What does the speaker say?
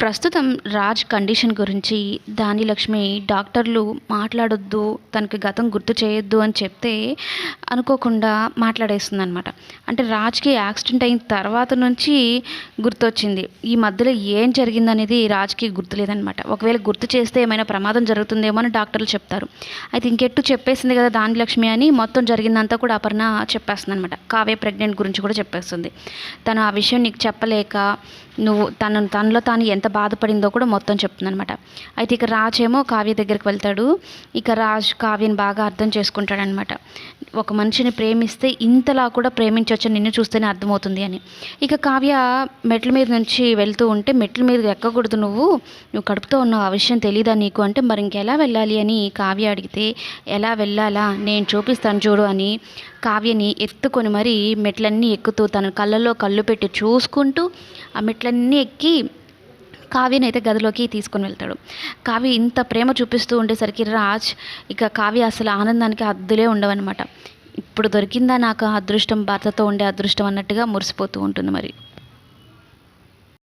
ప్రస్తుతం రాజ్ కండిషన్ గురించి దానిలక్ష్మి డాక్టర్లు మాట్లాడొద్దు తనకి గతం గుర్తు చేయొద్దు అని చెప్తే అనుకోకుండా మాట్లాడేస్తుంది అనమాట అంటే రాజ్కి యాక్సిడెంట్ అయిన తర్వాత నుంచి గుర్తొచ్చింది. ఈ మధ్యలో ఏం జరిగిందనేది రాజ్కి గుర్తులేదనమాట ఒకవేళ గుర్తు చేస్తే ఏమైనా ప్రమాదం జరుగుతుందేమో అని డాక్టర్లు చెప్తారు. అయితే ఇంకెట్టు చెప్పేసింది కదా దానిలక్ష్మి అని మొత్తం జరిగిందంతా కూడా అపర్ణ చెప్పేస్తుంది అనమాట కావ్య ప్రెగ్నెంట్ గురించి కూడా చెప్పేస్తుంది. తను ఆ విషయం నీకు చెప్పలేక నువ్వు తను తనలో తాను ఎంత బాధపడిందో కూడా మొత్తం చెప్తుంది అనమాట అయితే ఇక రాజ్ ఏమో కావ్య దగ్గరికి వెళ్తాడు. ఇక రాజ్ కావ్యని బాగా అర్థం చేసుకుంటాడనమాట ఒక మనిషిని ప్రేమిస్తే ఇంతలా కూడా ప్రేమించవచ్చు నిన్ను చూస్తేనే అర్థమవుతుంది అని. ఇక కావ్య మెట్ల మీద నుంచి వెళ్తూ ఉంటే మెట్ల మీద ఎక్కకూడదు నువ్వు. నువ్వు కడుపుతో ఉన్న ఆ విషయం తెలీదా నీకు అంటే మరి ఇంకెలా వెళ్ళాలి అని కావ్య అడిగితే ఎలా వెళ్ళాలా? నేను చూపిస్తాను చూడు అని కావ్యని ఎత్తుకొని మరి మెట్లన్నీ ఎక్కుతూ తన కళ్ళల్లో కళ్ళు పెట్టి చూసుకుంటూ ఆ మెట్లన్నీ ఎక్కి కావ్యని అయితే గదిలోకి తీసుకొని వెళ్తాడు. కావ్య ఇంత ప్రేమ చూపిస్తూ ఉండేసరికి రాజ్ ఇక కావ్య అసలు ఆనందానికి అద్దులే ఉండవన్నమాట. ఇప్పుడు దొరికిందా నాకు అదృష్టం భర్తతో ఉండే అదృష్టం అన్నట్టుగా మురిసిపోతూ ఉంటుంది మరి.